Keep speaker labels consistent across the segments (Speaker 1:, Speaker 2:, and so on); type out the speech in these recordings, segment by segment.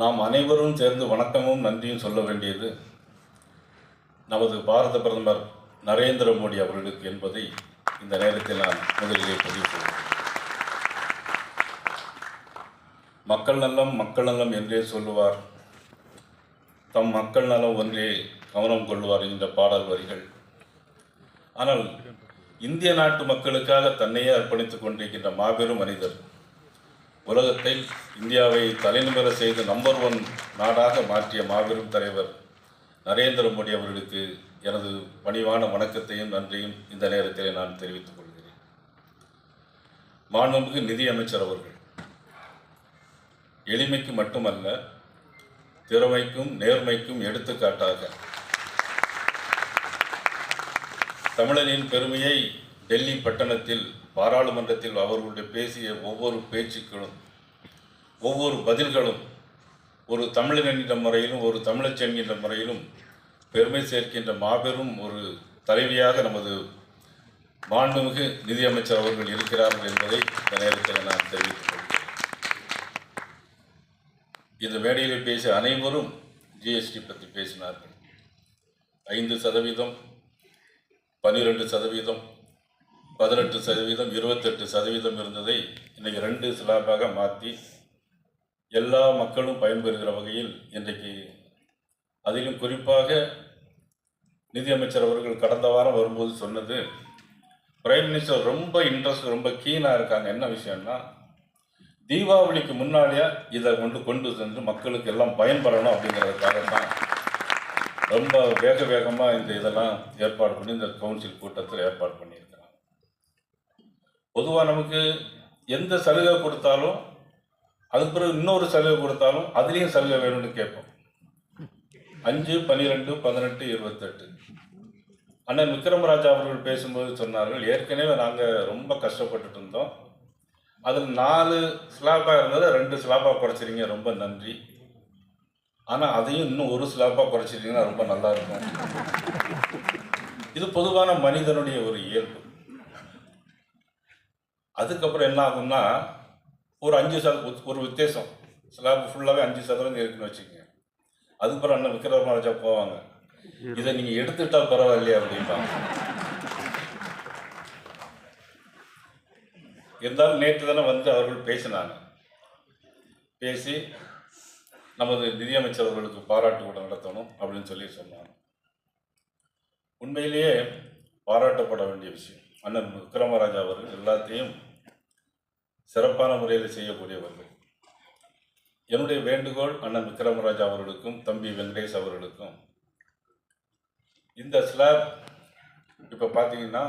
Speaker 1: நாம் அனைவரும் சேர்ந்து வணக்கமும் நன்றியும் சொல்ல வேண்டியது நமது பாரத பிரதமர் நரேந்திர மோடி அவர்களுக்கு என்பதை இந்த நேரத்தில் நான் முதலிலே பதிவு செய்கிறேன். மக்கள் நலம் மக்கள் நலம் என்றே சொல்லுவார். தம் மக்கள் நலம் ஒன்றே கவனம் கொள்வார் என்ற பாடல் வரிகள். ஆனால் இந்திய நாட்டு மக்களுக்காக தன்னையே அர்ப்பணித்துக் கொண்டிருக்கின்ற மாபெரும் மனிதர் உலகத்தை இந்தியாவை தலைநிமிர செய்து நம்பர் ஒன் நாடாக மாற்றிய மாபெரும் தலைவர் நரேந்திர மோடி அவர்களுக்கு எனது பணிவான வணக்கத்தையும் நன்றியும் இந்த நேரத்தில் நான் தெரிவித்துக் கொள்கிறேன். மாண்புமிகு நிதியமைச்சர் அவர்கள் எளிமைக்கு மட்டுமல்ல திறமைக்கும் நேர்மைக்கும் எடுத்துக்காட்டாக தமிழனின் பெருமையை டெல்லி பட்டணத்தில் பாராளுமன்றத்தில் அவர்களுடைய பேசிய ஒவ்வொரு பேச்சுக்களும் ஒவ்வொரு பதில்களும் ஒரு தமிழன் என்கின்ற முறையிலும் ஒரு தமிழச் என்கின்ற முறையிலும் பெருமை சேர்க்கின்ற மாபெரும் ஒரு தலைவியாக நமது மாண்புமிகு நிதியமைச்சர் அவர்கள் இருக்கிறார்கள் என்பதை இந்த நேரத்தில் நான் தெரிவித்துக் கொள்கிறேன். இந்த மேடையில் பேசிய அனைவரும் ஜிஎஸ்டி பற்றி பேசினார்கள். ஐந்து சதவீதம் பன்னிரெண்டு சதவீதம் பதினெட்டு சதவீதம் இருபத்தெட்டு சதவீதம் இருந்ததை இன்றைக்கு ரெண்டு சிலாபாக மாற்றி எல்லா மக்களும் பயன்பெறுகிற வகையில் இன்றைக்கு அதிலும் குறிப்பாக நிதியமைச்சர் அவர்கள் கடந்த வாரம் வரும்போது சொன்னது பிரைம் மினிஸ்டர் ரொம்ப இன்ட்ரெஸ்ட் ரொம்ப கீனாக இருக்காங்க. என்ன விஷயம்னா தீபாவளிக்கு முன்னாடியே இதை கொண்டு கொண்டு சென்று மக்களுக்கு எல்லாம் பயன்படணும் அப்படிங்கிறதுக்காக தான் ரொம்ப வேக வேகமாக இந்த இதெல்லாம் ஏற்பாடு பண்ணி இந்த கவுன்சில் கூட்டத்தில் ஏற்பாடு பண்ணியிருக்காங்க. பொதுவாக நமக்கு எந்த சலுகை கொடுத்தாலும் அதுக்கு பிறகு இன்னொரு சலுகை கொடுத்தாலும் அதுலேயும் சலுகை வேணும்னு கேட்போம். அஞ்சு பன்னிரெண்டு பதினெட்டு இருபத்தெட்டு. அண்ணன் விக்ரமராஜா அவர்கள் பேசும்போது சொன்னார்கள் ஏற்கனவே நாங்கள் ரொம்ப கஷ்டப்பட்டுட்டு இருந்தோம். அதில் நாலு ஸ்லாப்பாக இருந்ததை ரெண்டு ஸ்லாப்பாக குறைச்சிருங்க ரொம்ப நன்றி. ஆனால் அதையும் இன்னும் ஒரு ஸ்லாப்பாக குறைச்சிட்டிங்கன்னா ரொம்ப நல்லா இருக்கும். இது பொதுவான மனிதனுடைய ஒரு இயல்பு. அதுக்கப்புறம் என்ன ஆகும்னா ஒரு அஞ்சு சத ஒரு வித்தியாசம். ஸ்லாப் ஃபுல்லாகவே அஞ்சு சதவீதம் இருக்குன்னு வச்சுக்கோங்க. அதுக்கப்புறம் அண்ணன் விக்ரமராஜா போவாங்க. இதை நீங்கள் எடுத்துட்டா பரவாயில்லையா அப்படின்பாங்க இருந்தாலும் நேற்று தானே வந்து அவர்கள் பேசினாங்க. பேசி நமது நிதியமைச்சர் அவர்களுக்கு பாராட்டு கூட நடத்தணும் அப்படின்னு சொல்லி சொன்னாங்க. உண்மையிலேயே பாராட்டப்பட வேண்டிய விஷயம். அண்ணன் விக்ரமராஜா அவர்கள் எல்லாத்தையும் சிறப்பான முறையில் செய்யக்கூடியவர்கள். என்னுடைய வேண்டுகோள் அண்ணன் விக்ரமராஜா அவர்களுக்கும் தம்பி வெங்கடேஷ் அவர்களுக்கும். இந்த ஸ்லாப் இப்போ பார்த்தீங்கன்னா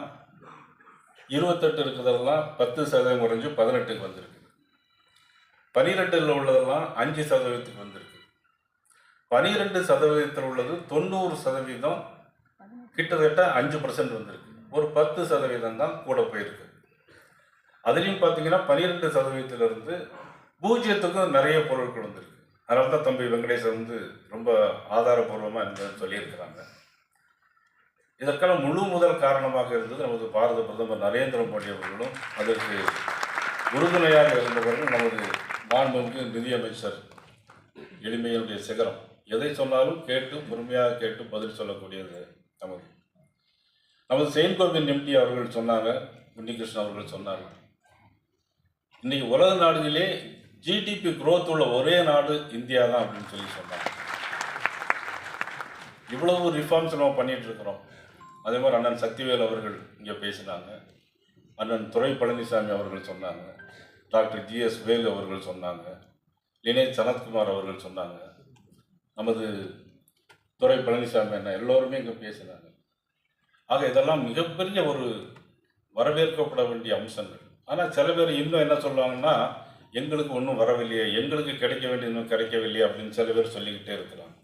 Speaker 1: இருபத்தெட்டு இருக்கிறதெல்லாம் பத்து சதவீதம் குறைஞ்சி பதினெட்டுக்கு வந்திருக்கு. பனிரெண்டில் உள்ளதெல்லாம் அஞ்சு சதவீதத்துக்கு வந்திருக்கு. பனிரெண்டு சதவீதத்தில் உள்ளது தொண்ணூறு சதவீதம் கிட்டத்தட்ட அஞ்சு பர்சன்ட் வந்திருக்கு. ஒரு பத்து சதவீதம் தான் கூட போயிருக்கு. அதுலேயும் பார்த்தீங்கன்னா பனிரெண்டு சதவீதத்திலிருந்து பூஜ்ஜியத்துக்கும் நிறைய பொருட்கள் வந்திருக்கு அதனால தான் தம்பி வெங்கடேசன் வந்து ரொம்ப ஆதாரபூர்வமாக இருந்ததுன்னு சொல்லியிருக்கிறாங்க. இதற்கான முழு முதல் காரணமாக இருந்தது நமது பாரத பிரதமர் நரேந்திர மோடி அவர்களும் அதற்கு உறுதுணையாக இருந்தவர்கள் நமது மாண்புமிகு நிதியமைச்சர் எளிமையுடைய சிகரம். எதை சொன்னாலும் கேட்டு பொறுமையாக கேட்டு பதில் சொல்லக்கூடியது நமது நமது செயின்கோவின் எம்டி அவர்கள் சொன்னாங்க உன்னிகிருஷ்ணன் அவர்கள் சொன்னாங்க. இன்னைக்கு உலக நாடுகளிலே ஜிடிபி குரோத் உள்ள ஒரே நாடு இந்தியா தான் அப்படின்னு சொல்லி சொன்னாங்க. இவ்வளவு ரிஃபார்ம்ஸ் நம்ம பண்ணிட்டு இருக்கிறோம். அதே மாதிரி அண்ணன் சக்திவேல் அவர்கள் இங்கே பேசினாங்க. அண்ணன் துறை பழனிசாமி அவர்கள் சொன்னாங்க. டாக்டர் ஜிஎஸ் வேல் அவர்கள் சொன்னாங்க. லினேஷ் சனத்குமார் அவர்கள் சொன்னாங்க. நமது துறை பழனிசாமி அண்ணன் எல்லோருமே இங்கே பேசினாங்க. ஆக இதெல்லாம் மிகப்பெரிய ஒரு வரவேற்கப்பட வேண்டிய அம்சங்கள். ஆனால் சில பேர் இன்னும் என்ன சொல்லுவாங்கன்னா எங்களுக்கு ஒன்றும் வரவில்லையே எங்களுக்கு கிடைக்க வேண்டியது இன்னும் கிடைக்கவில்லையே அப்படின்னு சில பேர் சொல்லிக்கிட்டே இருக்கிறாங்க.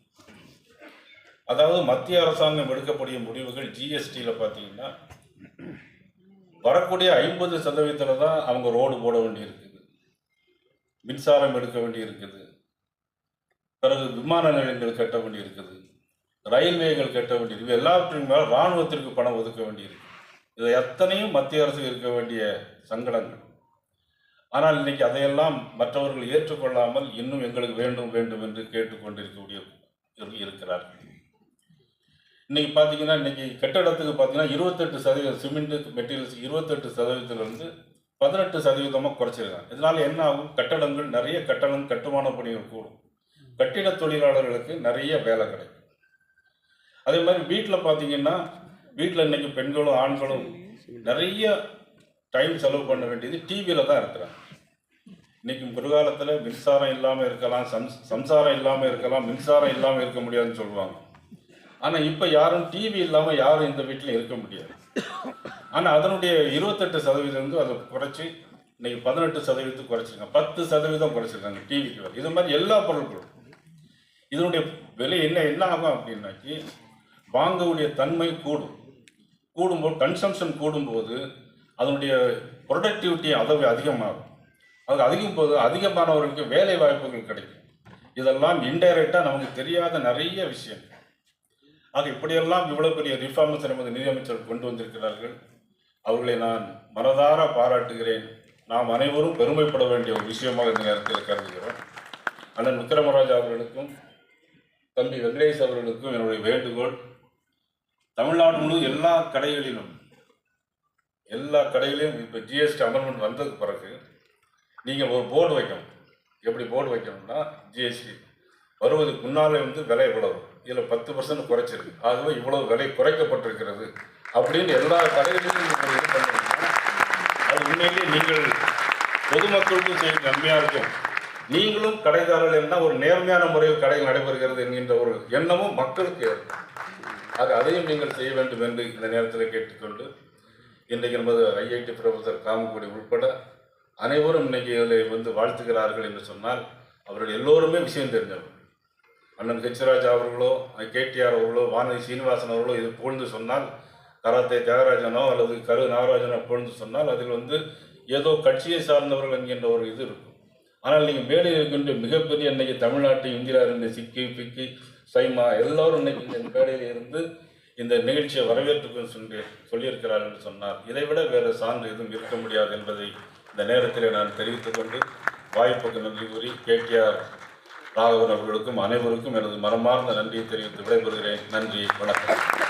Speaker 1: அதாவது மத்திய அரசாங்கம் எடுக்கக்கூடிய முடிவுகள் ஜிஎஸ்டியில் பார்த்தீங்கன்னா வரக்கூடிய ஐம்பது சதவீதத்தில் தான் அவங்க ரோடு போட வேண்டியிருக்குது. மின்சாரம் எடுக்க வேண்டியிருக்குது. பிறகு விமான நிலையங்கள் கட்ட வேண்டியிருக்குது. ரயில்வேகள் கட்ட வேண்டியிருக்கு. எல்லாவற்றின் மேலே இராணுவத்திற்கு பணம் ஒதுக்க வேண்டியிருக்கு. இது எத்தனையும் மத்திய அரசு இருக்க வேண்டிய சங்கடங்கள். ஆனால் இன்னைக்கு அதையெல்லாம் மற்றவர்கள் ஏற்றுக்கொள்ளாமல் இன்னும் எங்களுக்கு வேண்டும் வேண்டும் என்று கேட்டுக்கொண்டிருக்கக்கூடிய இருக்கிறார்கள். இன்னைக்கு பார்த்தீங்கன்னா இன்னைக்கு கட்டடத்துக்கு பார்த்தீங்கன்னா இருபத்தெட்டு சதவீதம் சிமெண்ட் மெட்டீரியல்ஸ் இருபத்தெட்டு சதவீதத்திலிருந்து பதினெட்டு சதவீதமாக குறைச்சிருக்காங்க. இதனால என்ன ஆகும்? கட்டடங்கள் நிறைய கட்டணம் கட்டுமான பணிகள் கூடும். கட்டிட தொழிலாளர்களுக்கு நிறைய வேலை கிடைக்கும். அதே மாதிரி வீட்டில் பார்த்தீங்கன்னா வீட்டில் இன்னைக்கு பெண்களும் ஆண்களும் நிறைய டைம் செலவு பண்ண வேண்டியது டிவியில் தான் இருக்கிறாங்க. இன்றைக்கி முருகாலத்தில் மின்சாரம் இல்லாமல் இருக்கலாம் சம் சம்சாரம் இல்லாமல் இருக்கலாம் மின்சாரம் இல்லாமல் இருக்க முடியாதுன்னு சொல்லுவாங்க. ஆனால் இப்போ யாரும் டிவி இல்லாமல் யாரும் இந்த வீட்டில் இருக்க முடியாது. ஆனால் அதனுடைய இருபத்தெட்டு சதவீதம் வந்து அதை குறைச்சி இன்னைக்கு பதினெட்டு சதவீதத்துக்கு குறைச்சிருக்காங்க. பத்து சதவீதம் குறைச்சிருக்காங்க டிவிக்கு இது மாதிரி எல்லா பொருட்களும் இதனுடைய விலை என்ன என்ன ஆகும் அப்படின்னாக்கி வாங்கக்கூடிய தன்மை கூடும். கூடும்போது கன்சம்ஷன் கூடும்போது அதனுடைய ப்ரொடக்டிவிட்டி அளவு அதிகமாகும். அது அதிகம் போது அதிகமானவர்களுக்கு வேலை வாய்ப்புகள் கிடைக்கும். இதெல்லாம் இன்டைரக்டாக நமக்கு தெரியாத நிறைய விஷயம் ஆக இப்படியெல்லாம் இவ்வளோ பெரிய ரிஃபார்ம்ஸ் நமது நிதியமைச்சர் கொண்டு வந்திருக்கிறார்கள். அவர்களை நான் மனதார பாராட்டுகிறேன். நாம் அனைவரும் பெருமைப்பட வேண்டிய ஒரு விஷயமாக இந்த நேரத்தில் கருதுகிறோம். அண்ணன் விக்ரமராஜ் அவர்களுக்கும் தம்பி வெங்கடேஷ் அவர்களுக்கும் என்னுடைய வேண்டுகோள் தமிழ்நாடு முழு எல்லா கடைகளிலும் எல்லா கடைகளிலும் இப்போ ஜிஎஸ்டி அமெண்ட்மெண்ட் வந்ததுக்கு பிறகு நீங்கள் ஒரு போர்டு வைக்கணும். எப்படி போர்டு வைக்கணும்னா ஜிஎஸ்டி வருவதுக்கு முன்னாலே வந்து விலை இவ்வளவு இதில் பத்து பர்சன்ட் குறைச்சிருக்கு. ஆகவே இவ்வளவு விலை குறைக்கப்பட்டிருக்கிறது அப்படின்னு எல்லா கடைகளிலும் நீங்கள் இது அது உண்மையிலேயே நீங்கள் பொதுமக்களுக்கும் செய்ய நன்மையாக இருக்கும் நீங்களும் கடைக்காரர்கள் என்ன ஒரு நேர்மையான முறையில் கடைகள் நடைபெறுகிறது என்கின்ற ஒரு எண்ணமும் மக்களுக்கு ஏற்படும். ஆக அதையும் நீங்கள் செய்ய வேண்டும் என்று இந்த நேரத்தில் கேட்டுக்கொண்டு இன்றைக்கு நமது ஐஐடி ப்ரொஃபஸர் காமக்குடி உட்பட அனைவரும் இன்னைக்கு இதில் வந்து வாழ்த்துகிறார்கள் என்று சொன்னால் அவர்கள் எல்லோருமே விஷயம் தெரிஞ்சவர் அண்ணன் ஹெச்ராஜா அவர்களோ கேடிஆர் அவர்களோ வானதி சீனிவாசன் அவர்களோ இது புகழ்ந்து சொன்னால் கராத்தே தியாகராஜனோ அல்லது கரு நாகராஜனோ புகழ்ந்து சொன்னால் அதில் வந்து ஏதோ கட்சியை சார்ந்தவர்கள் என்கின்ற ஒரு இது இருக்கும். ஆனால் நீங்கள் மேலே இருக்கின்ற மிகப்பெரிய இன்னைக்கு தமிழ்நாட்டு இந்திரா இருந்த சிக்கி பிக்கி சைமா எல்லோரும் இன்னைக்கு இந்த மேடையில் இருந்து இந்த நிகழ்ச்சியை வரவேற்றுக்கும் சொல்லி சொல்லியிருக்கிறார் என்று சொன்னார். இதைவிட வேறு சான்று எதுவும் இருக்க முடியாது என்பதை இந்த நேரத்தில் நான் தெரிவித்துக் கொண்டு வாய்ப்புக்கு நன்றி கூறி கேடிஆர் ராகவன் அவர்களுக்கும் அனைவருக்கும் எனது மனமார்ந்த நன்றியை தெரிவித்து விடைபெறுகிறேன். நன்றி வணக்கம்.